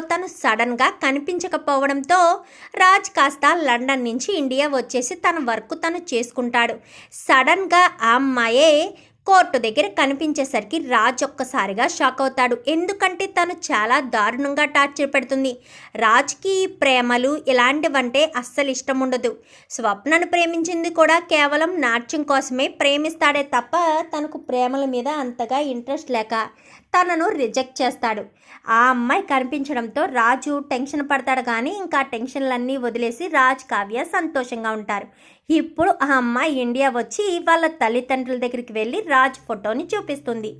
తను సడన్గా కనిపించకపోవడంతో రాజ్ కాస్త లండన్ నుంచి ఇండియా వచ్చేసి తన వర్క్ తను చేసుకుంటాడు. సడన్గా ఆ అమ్మాయే కోర్టు దగ్గర కనిపించేసరికి రాజ్ ఒక్కసారిగా షాక్ అవుతాడు. ఎందుకంటే తను చాలా దారుణంగా టార్చర్ పెడుతుంది. రాజ్కి ప్రేమలు ఇలాంటివంటే అస్సలు ఇష్టం ఉండదు. స్వప్నను ప్రేమించింది కూడా కేవలం నాట్యం కోసమే ప్రేమిస్తాడే తప్ప తనకు ప్రేమల మీద అంతగా ఇంట్రెస్ట్ లేక తనను రిజెక్ట్ చేస్తాడు. ఆ అమ్మాయి కనిపించడంతో రాజు టెన్షన్ పడతాడు కానీ ఇంకా టెన్షన్లన్నీ వదిలేసి రాజ్ కావ్య సంతోషంగా ఉంటారు. ఇప్పుడు ఆ అమ్మాయి ఇండియా వచ్చి వాళ్ళ తల్లిదండ్రుల దగ్గరికి వెళ్ళి రాజ్ ఫోటోని చూపిస్తుంది.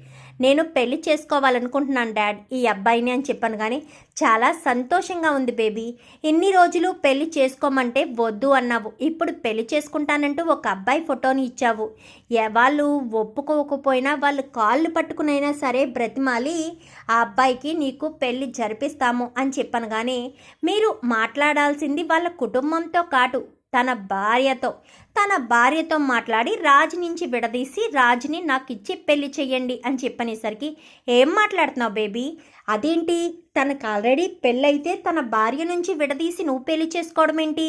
నేను పెళ్ళి చేసుకోవాలనుకుంటున్నాను డాడ్. ఈ అబ్బాయిని అని చెప్పాను కానీ చాలా సంతోషంగా ఉంది బేబీ. ఇన్ని రోజులు పెళ్ళి చేసుకోమంటే వద్దు అన్నావు. ఇప్పుడు పెళ్ళి చేసుకుంటానంటూ ఒక అబ్బాయి ఫోటోని ఇచ్చావు. ఎ- వాళ్ళు ఒప్పుకోకపోయినా వాళ్ళు కాళ్ళు పట్టుకునైనా సరే బ్రతిమాలి. ఆ అబ్బాయికి నీకు పెళ్ళి జరిపిస్తాము అని చెప్పాను కానీ మీరు మాట్లాడాల్సింది వాళ్ళ కుటుంబంతో కాటు తన భార్యతో తన భార్యతో మాట్లాడి రాజు నుంచి విడదీసి రాజుని నాకు ఇచ్చి పెళ్ళి చెయ్యండి అని చెప్పనేసరికి ఏం మాట్లాడుతున్నావు బేబీ? అదేంటి? తనకు ఆల్రెడీ పెళ్ళైతే తన భార్య నుంచి విడదీసి నువ్వు పెళ్ళి చేసుకోవడం ఏంటి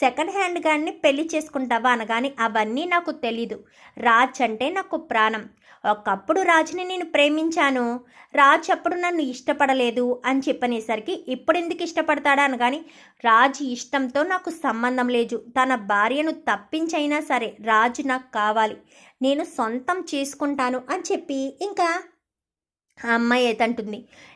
సెకండ్ హ్యాండ్ గాన్ని పెళ్ళి చేసుకుంటావా? అనగాని అవన్నీ నాకు తెలీదు. రాజ్ అంటే నాకు ప్రాణం. ఒకప్పుడు రాజుని నేను ప్రేమించాను. రాజు అప్పుడు నన్ను ఇష్టపడలేదు అని చెప్పనేసరికి ఇప్పుడు ఎందుకు ఇష్టపడతాడా అనగాని రాజు ఇష్టంతో నాకు సంబంధం లేదు. తన భార్యను తప్పించైనా సరే రాజు నాకు కావాలి. నేను సొంతం చేసుకుంటాను అని చెప్పి ఇంకా ఆ అమ్మాయి అయితే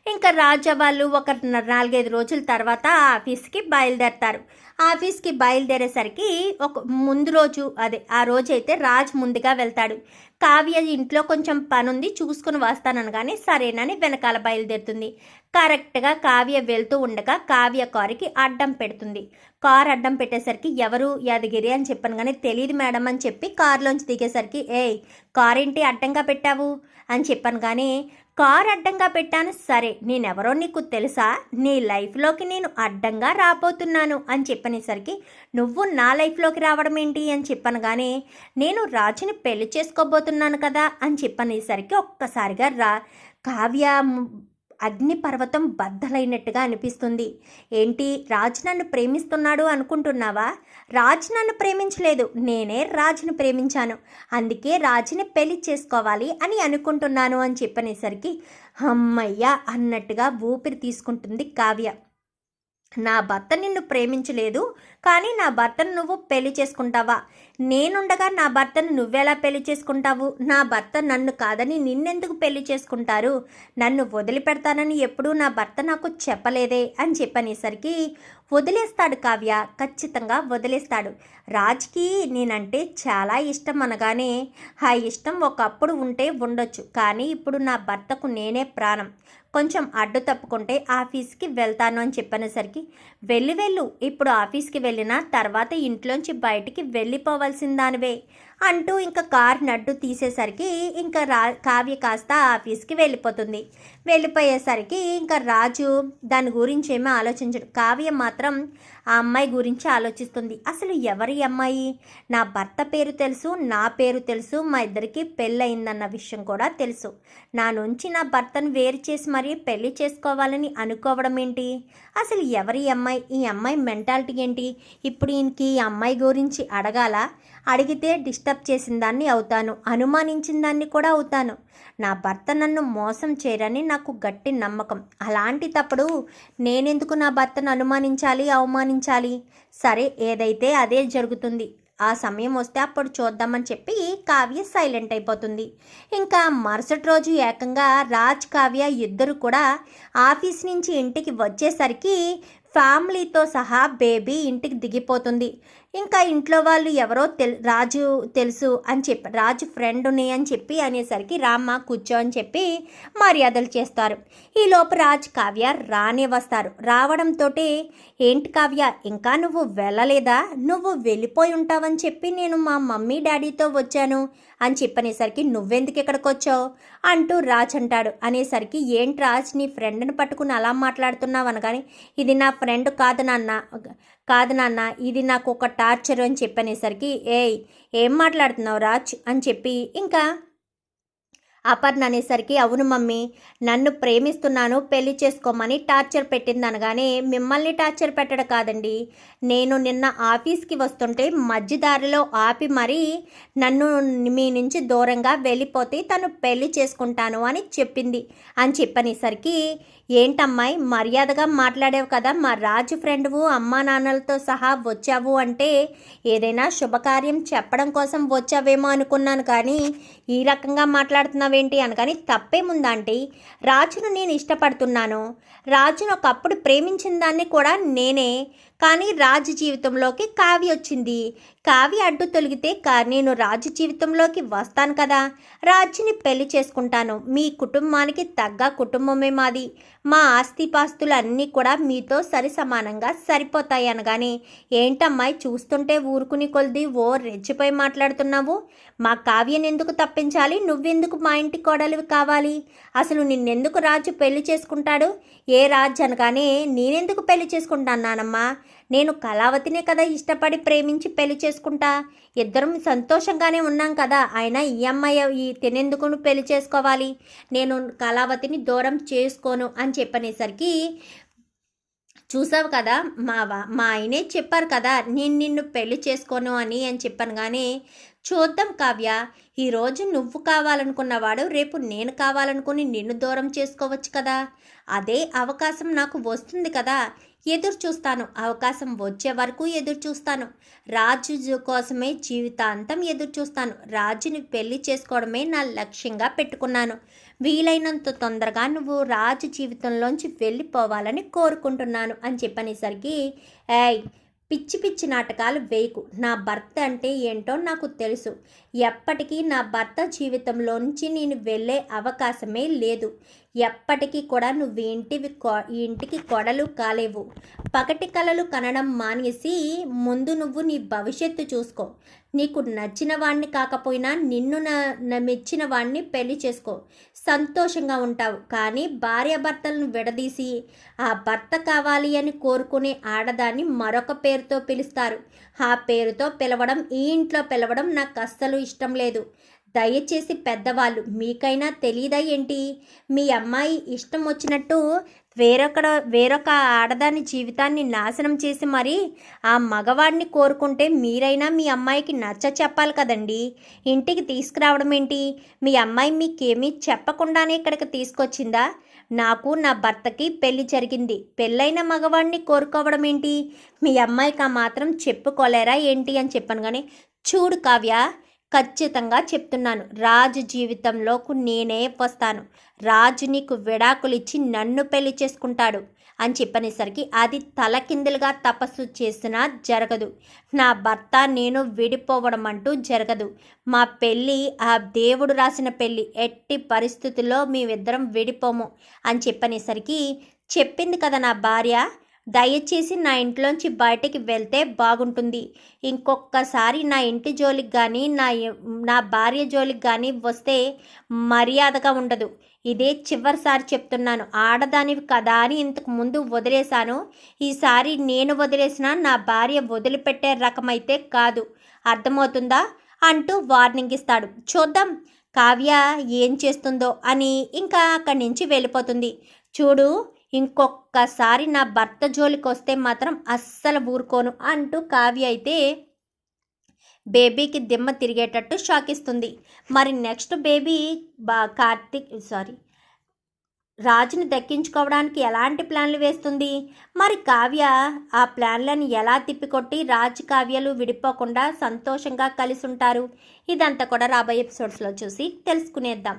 ఇంకా రాజా వాళ్ళు ఒక నాలుగైదు రోజుల తర్వాత ఆఫీస్కి బయలుదేరతారు. ఆఫీస్కి బయలుదేరేసరికి ఒక ముందు రోజు అదే ఆ రోజు అయితే రాజ్ ముందుగా వెళ్తాడు. కావ్య ఇంట్లో కొంచెం పనుంది చూసుకుని వస్తానని కానీ సరేనని వెనకాల బయలుదేరుతుంది. కరెక్ట్గా కావ్య వెళ్తూ ఉండగా కావ్య కారుకి అడ్డం పెడుతుంది. కార్ అడ్డం పెట్టేసరికి ఎవరు యాదగిరి అని చెప్పాను కానీ తెలియదు మేడం అని చెప్పి కారులోంచి దిగేసరికి ఏయ్ కార్ ఏంటి అడ్డంగా పెట్టావు? అని చెప్పాను కానీ కార్ అడ్డంగా పెట్టాను. సరే నేనెవరో నీకు తెలుసా? నీ లైఫ్లోకి నేను అడ్డంగా రాబోతున్నాను అని చెప్పనేసరికి నువ్వు నా లైఫ్లోకి రావడం ఏంటి అని చెప్పాను కానీ నేను రాజుని పెళ్ళి చేసుకోబోతున్నాను కదా అని చెప్పనేసరికి ఒక్కసారిగా రా. కావ్య అగ్నిపర్వతం బద్దలైనట్టుగా అనిపిస్తుంది. ఏంటి? రాజ్ నన్ను ప్రేమిస్తున్నాడు అనుకుంటున్నావా? రాజ్ నన్ను ప్రేమించలేదు. నేనే రాజుని ప్రేమించాను. అందుకే రాజుని పెళ్ళి చేసుకోవాలి అని అనుకుంటున్నాను అని చెప్పనేసరికి అమ్మయ్య అన్నట్టుగా ఊపిరి తీసుకుంటుంది కావ్య. నా భర్త నిన్ను ప్రేమించలేదు. కానీ నా భర్తను నువ్వు పెళ్ళి చేసుకుంటావా? నేనుండగా నా భర్తను నువ్వెలా పెళ్ళి చేసుకుంటావు? నా భర్త నన్ను కాదని నిన్నెందుకు పెళ్ళి చేసుకుంటారు? నన్ను వదిలిపెడతానని ఎప్పుడూ నా భర్త నాకు చెప్పలేదే అని చెప్పనేసరికి వదిలేస్తాడు కావ్య ఖచ్చితంగా వదిలేస్తాడు. రాజ్కి నేనంటే చాలా ఇష్టం అనగానే ఆ ఇష్టం ఒకప్పుడు ఉంటే ఉండొచ్చు కానీ ఇప్పుడు నా భర్తకు నేనే ప్రాణం. కొంచెం అడ్డు తప్పుకుంటే ఆఫీస్కి వెళ్తాను అని చెప్పనేసరికి వెళ్ళి వెళ్ళు ఇప్పుడు ఆఫీస్కి వెళ్ళిన తర్వాత ఇంట్లోంచి బయటికి వెళ్ళిపోవాల్సిందానివే. అంటూ ఇంకా కార్ నడ్డు తీసేసరికి ఇంకా రా కావ్య కాస్త ఆఫీస్కి వెళ్ళిపోతుంది. వెళ్ళిపోయేసరికి ఇంకా రాజు దాని గురించి ఏమీ ఆలోచించడు. కావ్య మాత్రం ఆ అమ్మాయి గురించి ఆలోచిస్తుంది. అసలు ఎవరి అమ్మాయి? నా భర్త పేరు తెలుసు నా పేరు తెలుసు మా ఇద్దరికి పెళ్ళయిందన్న విషయం కూడా తెలుసు. నా నుంచి నా భర్తను వేరు చేసి మరీ పెళ్ళి చేసుకోవాలని అనుకోవడం ఏంటి? అసలు ఎవరి అమ్మాయి? ఈ అమ్మాయి మెంటాలిటీ ఏంటి? ఇప్పుడు ఈయనకి ఈ అమ్మాయి గురించి అడగాల? అడిగితే డిస్టర్బ్ చేసిన దాన్ని అవుతాను అనుమానించిన దాన్ని కూడా అవుతాను. నా భర్త నన్ను మోసం చేయరని నాకు గట్టి నమ్మకం. అలాంటి తప్పుడు నేనెందుకు నా భర్తను అనుమానించాలి అవమానించాలి? సరే ఏదైతే అదే జరుగుతుంది. ఆ సమయం వస్తే అప్పుడు చూద్దామని చెప్పి కావ్య సైలెంట్ అయిపోతుంది. ఇంకా మరుసటి రోజు ఏకంగా రాజ్ కావ్య ఇద్దరు కూడా ఆఫీస్ నుంచి ఇంటికి వచ్చేసరికి ఫ్యామిలీతో సహా బేబీ ఇంటికి దిగిపోతుంది. ఇంకా ఇంట్లో వాళ్ళు ఎవరో తెల్ రాజు తెలుసు అని చెప్పి రాజు ఫ్రెండ్ని అని చెప్పి అనేసరికి రామ్మ కూర్చో అని చెప్పి మర్యాదలు చేస్తారు. ఈలోపు రాజ్ కావ్య రానే వస్తారు. రావడంతో ఏంటి కావ్య ఇంకా నువ్వు వెళ్ళలేదా? నువ్వు వెళ్ళిపోయి ఉంటావని చెప్పి నేను మా మమ్మీ డాడీతో వచ్చాను అని చెప్పనేసరికి నువ్వెందుకు ఇక్కడికి వచ్చావు? అంటూ రాజ్ అంటాడు. అనేసరికి ఏంటి రాజ్ నీ ఫ్రెండ్ని పట్టుకుని అలా మాట్లాడుతున్నావు అనగానే ఇది నా ఫ్రెండ్ కాదు నాన్న. కాదు నాన్న ఇది నాకు ఒక టార్చర్ అని చెప్పనేసరికి ఏయ్ ఏం మాట్లాడుతున్నావు రాజ్? అని చెప్పి ఇంకా అపర్ణ అనేసరికి అవును మమ్మీ నన్ను ప్రేమిస్తున్నాను పెళ్ళి చేసుకోమని టార్చర్ పెట్టింది అనగానే మిమ్మల్ని టార్చర్ పెట్టడం కాదండి. నేను నిన్న ఆఫీస్కి వస్తుంటే మధ్యదారిలో ఆపి మరీ నన్ను మీ నుంచి దూరంగా వెళ్ళిపోతే తను పెళ్ళి చేసుకుంటాను అని చెప్పింది. అని చెప్పనేసరికి ఏంటమ్మాయి మర్యాదగా మాట్లాడావు కదా మా రాజు ఫ్రెండ్వు అమ్మా నాన్నలతో సహా వచ్చావు అంటే ఏదైనా శుభకార్యం చెప్పడం కోసం వచ్చావేమో అనుకున్నాను కానీ ఈ రకంగా మాట్లాడుతున్నావేంటి అనగాని తప్పేముందా రాజును నేను ఇష్టపడుతున్నాను. రాజును ఒకప్పుడు ప్రేమించిన దాన్ని కూడా నేనే కానీ రాజు జీవితంలోకి కావి వచ్చింది. కావి అడ్డు తొలిగితే కా నేను రాజు జీవితంలోకి వస్తాను కదా. రాజుని పెళ్ళి చేసుకుంటాను. మీ కుటుంబానికి తగ్గ కుటుంబమే మాది. మా ఆస్తిపాస్తులు అన్నీ కూడా మీతో సరి సమానంగా సరిపోతాయి అనగానే ఏంటమ్మాయి చూస్తుంటే ఊరుకుని కొలిది ఓ రెచ్చిపోయి మాట్లాడుతున్నావు? మా కావ్యని ఎందుకు తప్పించాలి? నువ్వెందుకు మా ఇంటి కోడలివి కావాలి? అసలు నిన్నెందుకు రాజు పెళ్ళి చేసుకుంటాడు? ఏ రాజు అనగానే నేనెందుకు పెళ్ళి చేసుకుంటాను నానమ్మా? నేను కళావతినే కదా ఇష్టపడి ప్రేమించి పెళ్ళి చేసుకుంటా. ఇద్దరం సంతోషంగానే ఉన్నాం కదా. ఆయన ఈ అమ్మాయి ఈ తినేందుకు పెళ్ళి చేసుకోవాలి. నేను కళావతిని దూరం చేసుకోను అని చెప్పనేసరికి చూసావు కదా మావా మా ఆయనే చెప్పారు కదా నేను నిన్ను పెళ్ళి చేసుకోను అని అని చెప్పాను కానీ చూద్దాం కావ్య. ఈరోజు నువ్వు కావాలనుకున్నవాడు రేపు నేను కావాలనుకుని నిన్ను దూరం చేసుకోవచ్చు కదా? అదే అవకాశం నాకు వస్తుంది కదా? ఎదురు చూస్తాను. అవకాశం వచ్చే వరకు ఎదురు చూస్తాను. రాజు కోసమే జీవితాంతం ఎదురు చూస్తాను. రాజుని పెళ్ళి చేసుకోవడమే నా లక్ష్యంగా పెట్టుకున్నాను. వీలైనంత తొందరగా నువ్వు రాజు జీవితంలోంచి వెళ్ళిపోవాలని కోరుకుంటున్నాను అని చెప్పనేసరికి ఏయ్ పిచ్చి పిచ్చి నాటకాలు వేయకు. నా భర్త అంటే ఏంటో నాకు తెలుసు. ఎప్పటికీ నా భర్త జీవితంలోంచి నేను వెళ్ళే అవకాశమే లేదు. ఎప్పటికీ కూడా నువ్వు ఇంటివి కొ- ఇంటికి కొడలు కాలేవు. పగటి కలలు కనడం మానేసి ముందు నువ్వు నీ భవిష్యత్తు చూసుకో. నీకు నచ్చిన వాణ్ణి కాకపోయినా నిన్ను న- మెచ్చిన వాణ్ణి పెళ్ళి చేసుకో. సంతోషంగా ఉంటావు. కానీ భార్యాభర్తలను విడదీసి ఆ భర్త కావాలి అని కోరుకునే ఆడదాన్ని మరొక పేరుతో పిలుస్తారు. ఆ పేరుతో పిలవడం ఈ ఇంట్లో పిలవడం నాకు అస్సలు ఇష్టం లేదు. దయచేసి పెద్దవాళ్ళు మీకైనా తెలియదా ఏంటి? మీ అమ్మాయి ఇష్టం వచ్చినట్టు వేరొక వేరొక ఆడదాని జీవితాన్ని నాశనం చేసి మరి ఆ మగవాడిని కోరుకుంటే మీరైనా మీ అమ్మాయికి నచ్చ చెప్పాలి కదండి. ఇంటికి తీసుకురావడం ఏంటి? మీ అమ్మాయి మీకేమీ చెప్పకుండానే ఇక్కడికి తీసుకొచ్చిందా? నాకు నా భర్తకి పెళ్ళి జరిగింది. పెళ్ళైన మగవాడిని కోరుకోవడం ఏంటి? మీ అమ్మాయికి ఆ మాత్రం చెప్పుకోలేరా ఏంటి అని చెప్పాను కానీ చూడు కావ్య ఖచ్చితంగా చెప్తున్నాను. రాజు జీవితంలోకి నేనే వస్తాను. రాజు నీకు విడాకులు ఇచ్చి నన్ను పెళ్ళి చేసుకుంటాడు అని చెప్పనేసరికి అది తలకిందులుగా తపస్సు చేసినా జరగదు. నా భర్త నేను విడిపోవడం అంటూ జరగదు. మా పెళ్ళి ఆ దేవుడు రాసిన పెళ్ళి ఎట్టి పరిస్థితుల్లో మేమిద్దరం విడిపోము అని చెప్పనేసరికి చెప్పింది కదా నా భార్య దయచేసి నా ఇంట్లోంచి బయటికి వెళ్తే బాగుంటుంది. ఇంకొకసారి నా ఇంటి జోలికి కానీ నా నా భార్య జోలికి కానీ వస్తే మర్యాదగా ఉండదు. ఇదే చివరిసారి చెప్తున్నాను. ఆడదానివి కదా అని ఇంతకు ముందు వదిలేశాను. ఈసారి నేను వదిలేసినా నా భార్య వదిలిపెట్టే రకమైతే కాదు. అర్థమవుతుందా? అంటూ వార్నింగ్ ఇస్తాడు. చూద్దాం కావ్య ఏం చేస్తుందో అని ఇంకా అక్కడి నుంచి వెళ్ళిపోతుంది. చూడు ఇంకొక్కసారి నా భర్త జోలికి వస్తే మాత్రం అస్సలు ఊరుకోను అంటూ కావ్య అయితే బేబీకి దిమ్మ తిరిగేటట్టు షాక్ ఇస్తుంది మరి నెక్స్ట్ బేబీ బా కార్తిక్ సారీ రాజుని దక్కించుకోవడానికి ఎలాంటి ప్లాన్లు వేస్తుంది? మరి కావ్య ఆ ప్లాన్లను ఎలా తిప్పికొట్టి రాజు కావ్యలు విడిపోకుండా సంతోషంగా కలిసి ఉంటారు ఇదంతా కూడా రాబోయే ఎపిసోడ్స్లో చూసి తెలుసుకునేద్దాం.